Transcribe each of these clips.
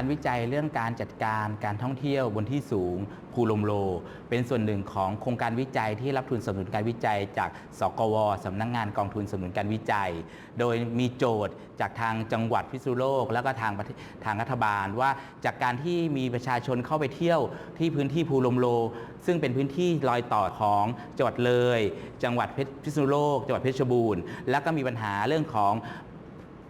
การวิจัยเรื่องการจัดการการท่องเที่ยวบนที่สูงภูลมโล เป็นส่วนหนึ่งของโครงการวิจัยที่รับทุนสนับสนุนการวิจัย จากสกวสำนักงงานกองทุนสนับสนุนการวิจัย โดยมีโจทย์จากทางจังหวัดพิษณุโลก แล้วก็ทางทางรัฐบาลว่าจากการที่มีประชาชนเข้าไปเที่ยวที่พื้นที่ภูลมโล ซึ่งเป็นพื้นที่รอยต่อของจังหวัดเลย จังหวัดพิษณุโลก จังหวัดเพชรบูรณ์ แล้วก็มีปัญหาเรื่องของ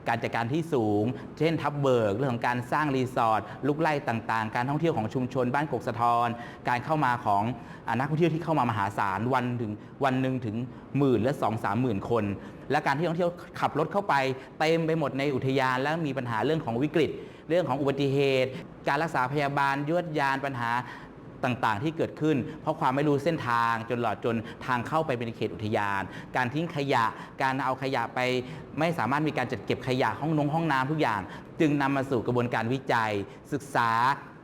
การจัดการที่สูง เช่นทับเบิกเรื่องของการสร้างรีสอร์ทลุกไล่ต่างๆ การท่องเที่ยวของชุมชนบ้านกกสะทอนการเข้ามาของอนักท่องเที่ยวที่เข้ามามหาศาลวันถึงวันหนึ่งถึงหมื่นและสองสามหมื่นคน และการที่ท่องเที่ยวขับรถเข้าไปเต็มไปหมดในอุทยานแล้วมีปัญหาเรื่องของวิกฤต เรื่องของอุบัติเหตุ การรักษาพยาบาลยวดยานปัญหา ต่างๆ ที่เกิดขึ้น เพราะความไม่รู้เส้นทางจนหลอดจนทางเข้าไปเป็นเขตอุทยาน การทิ้งขยะ การเอาขยะไป ไม่สามารถมีการจัดเก็บขยะห้องนงห้องน้ำทุกอย่าง จึงนำมาสู่กระบวนการวิจัย ศึกษา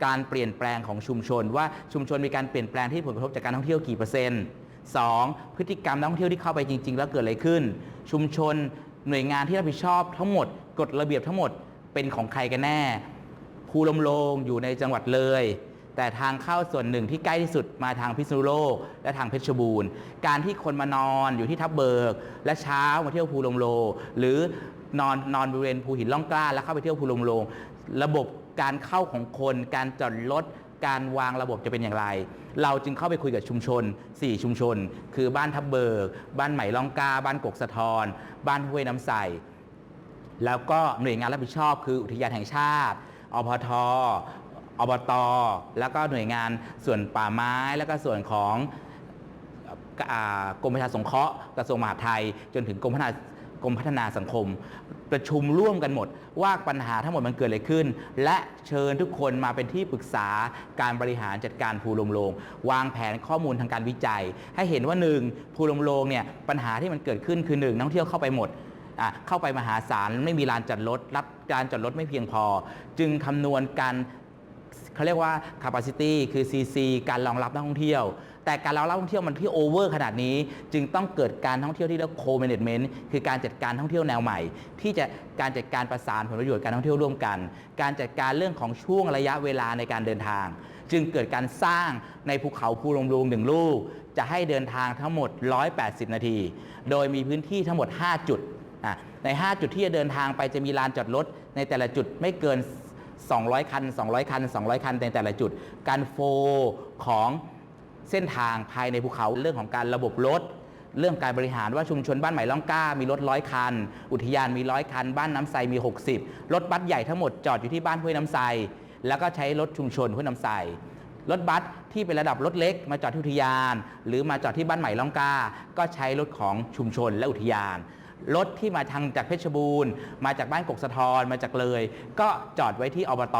การเปลี่ยนแปลงของชุมชน ว่าชุมชนมีการเปลี่ยนแปลงที่ผลกระทบจากการท่องเที่ยวกี่เปอร์เซ็นต์ 2. พฤติกรรมนักท่องเที่ยวที่เข้าไปจริง ๆ แล้วเกิดอะไรขึ้น ชุมชนหน่วยงานที่รับผิดชอบทั้งหมดกฎระเบียบทั้งหมดเป็นของใครกันแน่ภูลมโลงอยู่ในจังหวัดเลย แต่ทางเข้าส่วนหนึ่งที่ใกล้ที่สุดมาทางพิษณุโลก และทางเพชรบูรณ์ การที่คนมานอนอยู่ที่ทับเบิก และเช้ามาเที่ยวภูลมโล หรือนอนนอนบริเวณภูหินล่องกล้า แล้วเข้าไปเที่ยวภูลมโล ระบบการเข้าของคนการจอดรถการวางระบบจะเป็นอย่างไร เราจึงเข้าไปคุยกับชุมชน 4 ชุมชน คือบ้านทับเบิก บ้านใหม่ล่องกา บ้านกกสะทอน บ้านห้วยน้ำใส แล้วก็หน่วยงานรับผิดชอบคืออุทยานแห่งชาติอพท อบตแล้วก็หน่วยงานส่วนป่าไม้ แล้วก็ส่วนของอกรมประชาสงเคราะห์กระทรวงมหาดไทย จนถึงกรมพัฒนากรมพัฒนาสังคม ประชุมร่วมกันหมด ว่าปัญหาทั้งหมดมันเกิดอะไรขึ้น และเชิญทุกคนมาเป็นที่ปรึกษาการบริหารจัดการภูลมโลง วางแผนข้อมูลทางการวิจัย ให้เห็นว่าหนึ่งภูลมโลงเนี่ยปัญหาที่มันเกิดขึ้นคือหนึ่งนักท่องเที่ยวเข้าไปหมดเข้าไปมหาศาลไม่มีลานจอดรถรับการจอดรถไม่เพียงพอ จึงคำนวณการ เขาเรียกว่า capacity คือ CC การรองรับนักท่องเที่ยว แต่การรองรับนักท่องเที่ยวมันที่โอเวอร์ขนาดนี้ จึงต้องเกิดการท่องเที่ยวที่เรียก co-management คือการจัดการท่องเที่ยวแนวใหม่ ที่จะการจัดการประสานผลประโยชน์การท่องเที่ยวร่วมกัน การจัดการเรื่องของช่วงระยะเวลาในการเดินทาง จึงเกิดการสร้างในภูเขาภูลมลูงหนึ่งลูก จะให้เดินทางทั้งหมด 180 นาที โดยมีพื้นที่ทั้งหมด 5 จุดใน 5 จุดที่จะเดินทางไปจะมีลานจอดรถในแต่ละจุดไม่เกิน 200 คัน 200 คัน 200 คันในแต่ละจุด การโฟลของเส้นทางภายในภูเขาเรื่องของการระบบรถเรื่องการบริหารว่าชุมชนบ้านใหม่ล่องกล้ามีรถร้อยคัน อุทยานมีร้อยคัน บ้านน้ำไซมี 60 รถบัสใหญ่ทั้งหมดจอดอยู่ที่บ้านห้วยน้ำไซแล้วก็ใช้รถชุมชนห้วยน้ำไซรถบัสที่เป็นระดับรถเล็ก มาจอดที่อุทยาน หรือมาจอดที่บ้านใหม่ล่องกล้า ก็ใช้รถของชุมชนและอุทยาน รถที่มาทางจากเพชรบูรณ์ มาจากบ้านกกสะทอนมาจากเลย ก็จอดไว้ที่อบต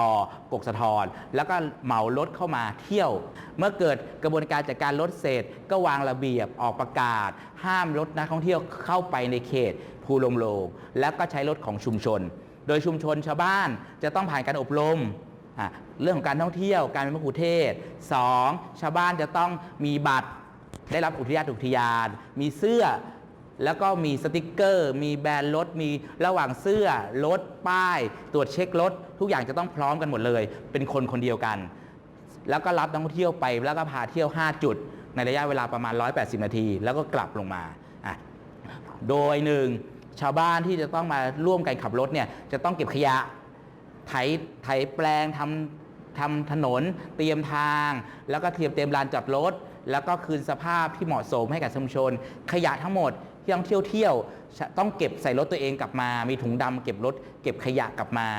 กกสะทอนแล้วก็เหมารถเข้ามาเที่ยว เมื่อเกิดกระบวนการจัดการรถเสร็จ ก็วางระเบียบออกประกาศ ห้ามรถนักท่องเที่ยวเข้าไปในเขตภูลมโลงแล้วก็ใช้รถของชุมชน โดยชุมชนชาวบ้านจะต้องผ่านการอบรมเรื่องของการท่องเที่ยวการเป็นมะคุเทศสองชาวบ้านจะต้องมีบัตรได้รับอุทยานอุทยาน มีเสื้อ แล้วก็มีสติกเกอร์ มีแบรนด์รถ มีระหว่างเสื้อรถป้าย ตรวจเช็ครถ ทุกอย่างจะต้องพร้อมกันหมดเลย เป็นคนคนเดียวกัน แล้วก็รับนักท่องเที่ยวไปแล้วก็พาเที่ยว 5 จุด ในระยะเวลาประมาณ 180 นาที แล้วก็กลับลงมาอะโดยหนึ่งชาวบ้านที่จะต้องมาร่วมกันขับรถเนี่ยจะต้องเก็บขยะไถไถแปลงทำทำถนน เตรียมทาง แล้วก็เตรียมเตรียมลานจอดรถแล้วก็คืนสภาพที่เหมาะสมให้กับชุมชน ขยะทั้งหมด ที่ต้องเที่ยวเที่ยวต้องเก็บใส่รถตัวเองกลับมา มีถุงดำเก็บรถเก็บขยะกลับมา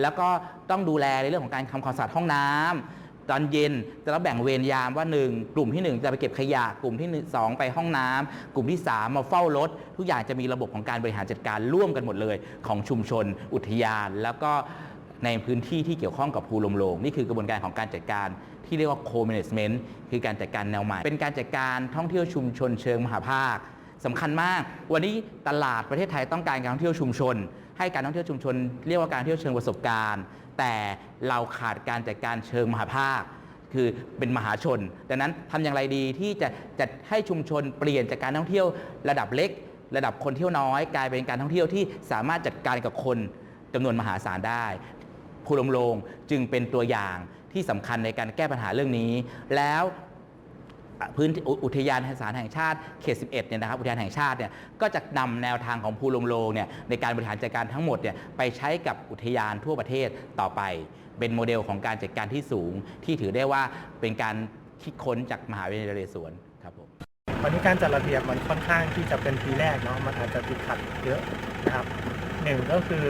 แล้วก็ต้องดูแลในเรื่องของการทำความสะอาดห้องน้ำตอนเย็นจะต้องแบ่งเวรยามว่า 1 กลุ่มที่ 1 จะไปเก็บขยะกลุ่มที่ 2 ไปห้องน้ำกลุ่มที่ 3 มาเฝ้ารถ ทุกอย่างจะมีระบบของการบริหารจัดการร่วมกันหมดเลย ของชุมชน อุทยาน แล้วก็ในพื้นที่ที่เกี่ยวข้องกับภูลมโลง นี่คือกระบวนการของการจัดการที่เรียกว่า co-management คือการจัดการแนวใหม่ เป็นการจัดการท่องเที่ยวชุมชนเชิงมหาภาค สำคัญมาก วันนี้ตลาดประเทศไทยต้องการการท่องเที่ยวชุมชน ให้การท่องเที่ยวชุมชน เรียกว่าการเที่ยวเชิงประสบการณ์ แต่เราขาดการจัดการเชิงมหาภาค คือเป็นมหาชน ดังนั้นทำอย่างไรดีที่จะจัดให้ชุมชนเปลี่ยนจากการท่องเที่ยวระดับเล็ก ระดับคนเที่ยวน้อย กลายเป็นการท่องเที่ยวที่สามารถจัดการกับคนจำนวนมหาศาลได้ภูลมโลงจึงเป็นตัวอย่างที่สำคัญในการแก้ปัญหาเรื่องนี้ แล้ว พื้นอุทยานแห่งสารแห่งชาติเขต 11 เนี่ยนะครับ อุทยานแห่งชาติเนี่ยก็จะนำแนวทางของภูลมโลงเนี่ยในการบริหารจัดการทั้งหมดเนี่ยไปใช้กับอุทยานทั่วประเทศต่อไป เป็นโมเดลของการจัดการที่สูง ที่ถือได้ว่าเป็นการคิดค้นจากมหาวิทยาลัยนเรศวรครับผมวันนี้การจัดระเบียบมันค่อนข้างที่จะเป็นปีแรกเนาะมันอาจจะติดขัดเยอะนะครับหนึ่งก็คือ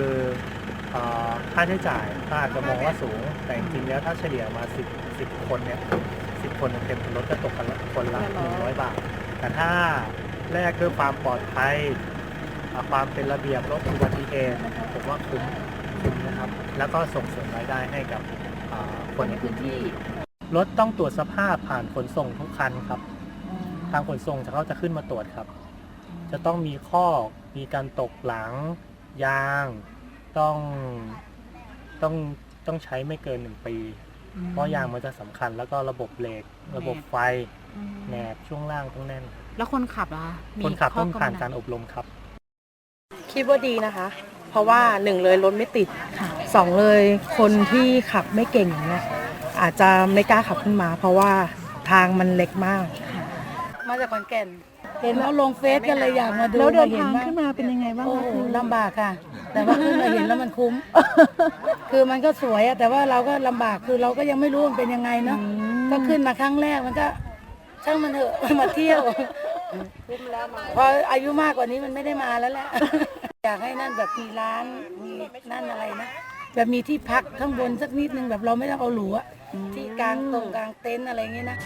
ค่าใช้จ่ายอาจจะมองว่าสูงแต่จริงแล้วถ้าเฉลี่ยมา 10 10 คนเนี่ย 10คนเต็มรถจะตกกันละคนละ100บาท แต่ถ้าแลกด้วยความปลอดภัยอะความเป็นระเบียบลดอุบัติเหตุผมว่าคุ้มคุ้มนะครับ แล้วก็ส่งเสริมรายได้ให้กับอ่าคนในพื้นที่ รถต้องตรวจสภาพผ่านขนส่งทุกคันครับ ทางขนส่งจะเขาจะขึ้นมาตรวจครับ จะต้องมีข้อมีการตกหลัง ยาง ต้องต้องต้องใช้ไม่เกินหนึ่งปี เพราะยางมันจะสำคัญแล้วก็ระบบเบรกระบบไฟแหนบช่วงล่างต้องแน่น แล้วคนขับล่ะะมีคนขับต้องข้ผ่านกำหด การอบรมครับ คิดว่าดีนะคะ เพราะว่าหนึ่งเลยรถไม่ติดค่ะ สองเลยคนที่ขับไม่เก่งอย่างเนี่ยอาจจะไม่กล้าขับขึ้นมา เพราะว่าทางมันเล็กมาก มาจากขอนแก่น เห็นแล้วลงเฟซกันเลยอยากมาดูแล้วเดินห็ทางว่ขึ้นมาเป็นยังไงบ้างโอ้คะโหคือลำบากค่ะ แต่ว่าขึ้นมาเห็นแล้วมันคุ้ม คือมันก็สวยอะแต่ว่าเราก็ลำบากคือเราก็ยังไม่รู้มันเป็นยังไงเนาะก็ขึ้นมาครั้งแรกมันก็ ช่างมันเถอะมาเที่ยวพออายุมากกว่านี้มันไม่ได้มาแล้วแหละ อยากให้นั่นแบบมีร้านมีนั่นอะไรนะแบบมีที่พักข้างบนสักนิดนึงแบบเราไม่ต้องเอาหรูอะที่กลางตรงกลางเต็นท์อะไรอย่างเงี้ยนะ